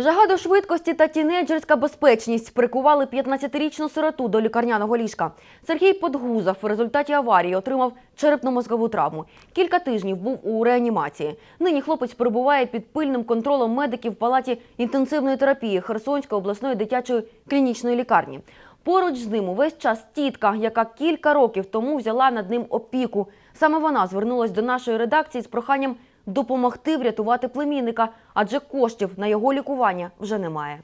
Жага до швидкості та тінейджерська безпечність прикували 15-річну сироту до лікарняного ліжка. Сергій Подгузов в результаті аварії отримав черепно-мозгову травму. Кілька тижнів був у реанімації. Нині хлопець перебуває під пильним контролем медиків в палаті інтенсивної терапії Херсонської обласної дитячої клінічної лікарні. Поруч з ним увесь час тітка, яка кілька років тому взяла над ним опіку. Саме вона звернулась до нашої редакції з проханням допомогти врятувати племінника, адже коштів на його лікування вже немає.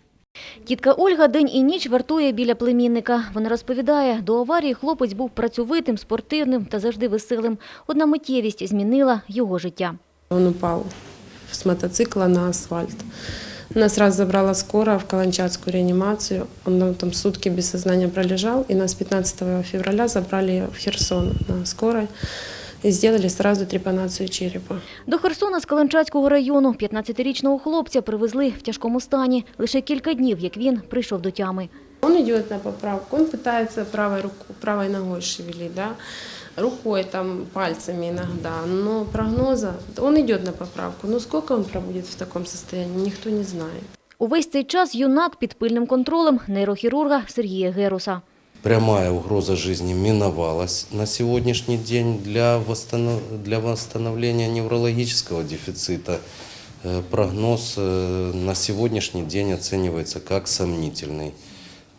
Тітка Ольга день і ніч вартує біля племінника. Вона розповідає, до аварії хлопець був працьовитим, спортивним та завжди веселим. Одна миттєвість змінила його життя. Он упал с мотоцикла на асфальт. Нас раз забрала скорая в Каланчатскую реанимацию. Он там, там сутки без сознания пролежал, и нас 15 февраля забрали в Херсон на скорой и сделали сразу трепанацию черепа. До Херсона з Каланчацького району 15-річного хлопця привезли в тяжкому стані. Лише кілька днів, як він прийшов до тями. Он идет на поправку, он пытается правой, руку, правой ногой шевелить, да, рукой, там, пальцами иногда, но прогноза, он идет на поправку, но сколько он пробудет в таком состоянии, никто не знает. Увесь цей час юнак під пильним контролем нейрохірурга Сергія Геруса. Прямая угроза жизни миновалась на сегодняшний день для, восстанов... для восстановления неврологического дефицита. э, Прогноз э, на сегодняшний день оценивается как сомнительный.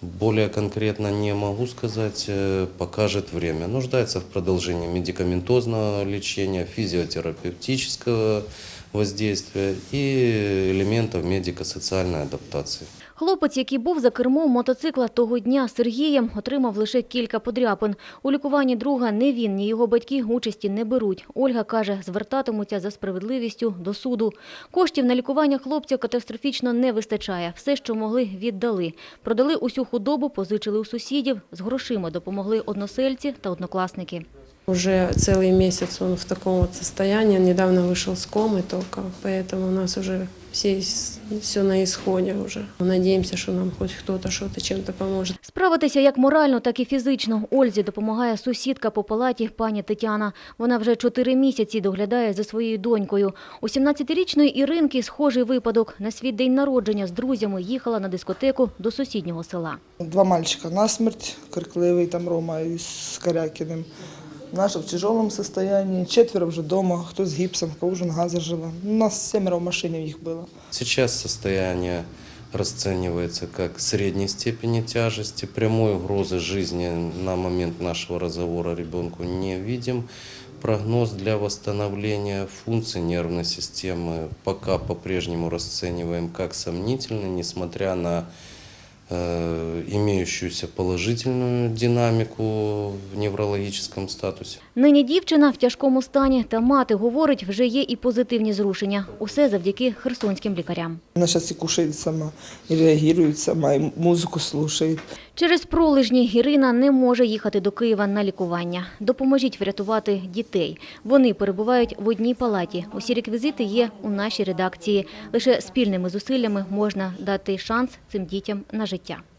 Более конкретно не могу сказать, э, покажет время. Нуждается в продолжении медикаментозного лечения, физиотерапевтического воздействия и элементов медико-социальной адаптации. Хлопець, який був за кермом мотоцикла того дня з Сергієм, отримав лише кілька подряпин. У лікуванні друга не він, ні його батьки участі не беруть. Ольга каже, звертатимуться за справедливістю до суду. Коштів на лікування хлопця катастрофічно не вистачає. Все, що могли, віддали. Продали усю худобу, позичили у сусідів. З грошима допомогли односельці та однокласники. Уже целый месяц он в таком вот состоянии. Он недавно вышел с комы только, поэтому у нас уже все, все на исходе уже. Надеемся, что нам хоть кто-то что-то чем-то. Справитися як морально, так і фізично. Ользі допомагає сусідка по палаті пані Тетяна. Вона вже чотири місяці доглядає за своєю донькою. У 17-річної Іринки схожий випадок. На свій день народження з друзями їхала на дискотеку до сусіднього села. Два мальчика насмерть, Крикливый, там Рома и с Корякиным. Наша в тяжелом состоянии, четверо уже дома, кто с гипсом, кого уже нога зажила. У нас семеро в машине их было. Сейчас состояние расценивается как средней степени тяжести. Прямой угрозы жизни на момент нашего разговора ребенку не видим. Прогноз для восстановления функций нервной системы пока по-прежнему расцениваем как сомнительный, несмотря на имеющуюся положительную динамику в неврологическом статусе. Нині дівчина в тяжкому стані, та мати говорить, вже є і позитивні зрушення. Усе завдяки херсонським лікарям. Она сейчас и кушает сама, и реагирует сама, и музыку слушает. Через пролежні Ірина не може їхати до Києва на лікування. Допоможіть врятувати дітей. Вони перебувають в одній палаті. Усі реквізити є у нашій редакції. Лише спільними зусиллями можна дати шанс цим дітям на життя. Africains.